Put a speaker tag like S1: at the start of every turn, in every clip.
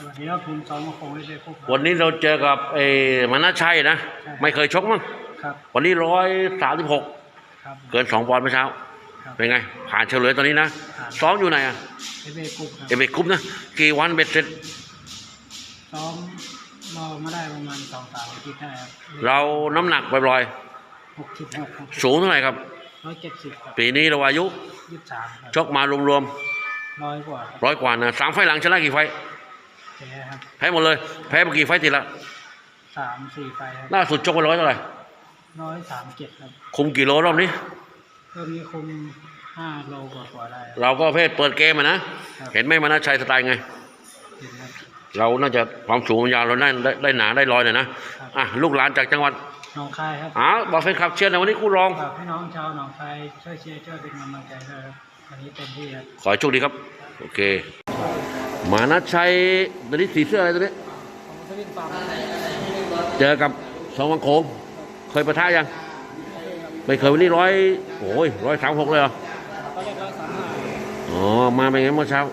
S1: สวัสดีครับผมสองมาคงให้ได้พบครับ
S2: วันนี้เราเจอกับเออมานาชัยนะ
S1: ใช่
S2: ไม่เคยชกมั้ง
S1: ครับ
S2: วันนี้ร้อยสามสิบหก
S1: ครับ
S2: เกินสองปอนด์เมื่อเช้า
S1: ครับ
S2: เป็นไง ผ่านเฉลยตอนนี้นะ
S1: ผ่าน
S2: ซ้อมอยู่ไหนอะ
S1: เอเบกุ๊กครับ
S2: เอเบกรุ๊ปนะ กี่วันเบ็ดเสร็จ
S1: ซ้อมรอมาได้ประมาณสองสามอาทิตย์ได้ครับ
S2: เราน้ำหนักปล่อย
S1: หกสิบหก
S2: ๆสูงเท่าไหร่ครับ
S1: ร้อยเจ็ดสิบครับ
S2: ปีนี้เราอายุ
S1: ยี่สิบสามครับ
S2: ชกมารวม
S1: ร้อยกว่าครับ
S2: ๆร้อยกว่านะสามไฟล์หลังชนะกี่ไฟล์
S1: แพ้ครับ
S2: แพ้หมดเลย แพ้มากี่ไฟล์ติดละ
S1: สามสี่ไฟครับ
S2: ล่าสุดชกไปร้อยเท่าไหร่
S1: ร้อยสามเจ็ดครับ
S2: คุมกี่โลรอบนี้
S1: เริ่มนี้คุมห้าโลกว่ากว่าได้ครับ
S2: เราก็ประเพศเปิดเกมอะนะ
S1: ครับ
S2: เห็นไหมมานาชัยสไตล์ไง
S1: เห็นครับ
S2: เราน่าจะความสูงความยาวเราได้ได้ได้หนาได้ลอยหน่อยนะอะลูกหลานจากจังหวัด
S1: หนองคายครับ
S2: อ้าวบอกแฟนคลับเชียร์หนะวันนี้คู่รอง
S1: ฝากพี่น้องชาวหนองคายช่วยเชียร์ช่วยเป็นกำลังใจด้วยครับวันนี้เต็มที่ครับ
S2: ขอให้โชคดีครับ โอเค มานัดชัยตอนนี้สีเสื้ออะไรตัวนี้
S1: ของทวินฟาร์ม
S2: เจอกับสองวังโขงเคยประทะยัง ไม่เคยวันนี้ร้อยโอ้ยร้อยสามหกเลยเหรอ
S1: เขาเรียกร้อยสามห้า
S2: อ๋อ มาเป็นไงเมื่อเช้า
S1: ก็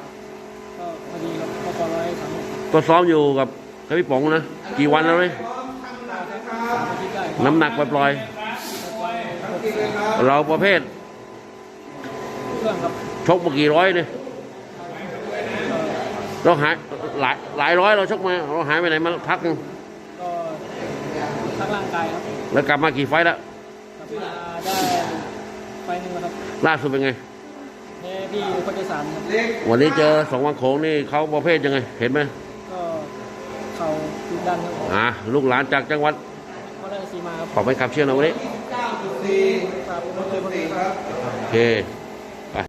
S1: พอดีครับก็พอร้อยสามหก
S2: ก็ซ้อมอยู่กับกับพี่ป๋องนะ กี่วันแล้วเลย
S1: สามอาทิตย์ได้
S2: น้ำหนักปล่อยๆเราประเภท
S1: เครื่องครับ
S2: ชกมากี่ร้อยเนี่ย เราหายหลายหลายร้อยเราชกมาเราหายไปไหนมาพักหนึง
S1: ก็ทั้งร่างกายครับ
S2: แล้วกลับมากี่ไฟต์แล้ว
S1: กับพิลาได้ไฟหนึ่งแล้วครับ
S2: ล่าสุดเป็นไง
S1: แพ้พี่คนที่สามครับ
S2: วันนี้เจอสองวังโขงนี่เขาประเภทยังไง เห็นไหม
S1: ก็เข่าดุดันครับ
S2: อ่าลูกหลานจากจังหวัด
S1: ก็ได้ซีมาครับ
S2: ขอบไปขับเชียร์หนะวันนี้
S1: ฝากโปรโมเตอร์คนอื่นครับ
S2: โอเค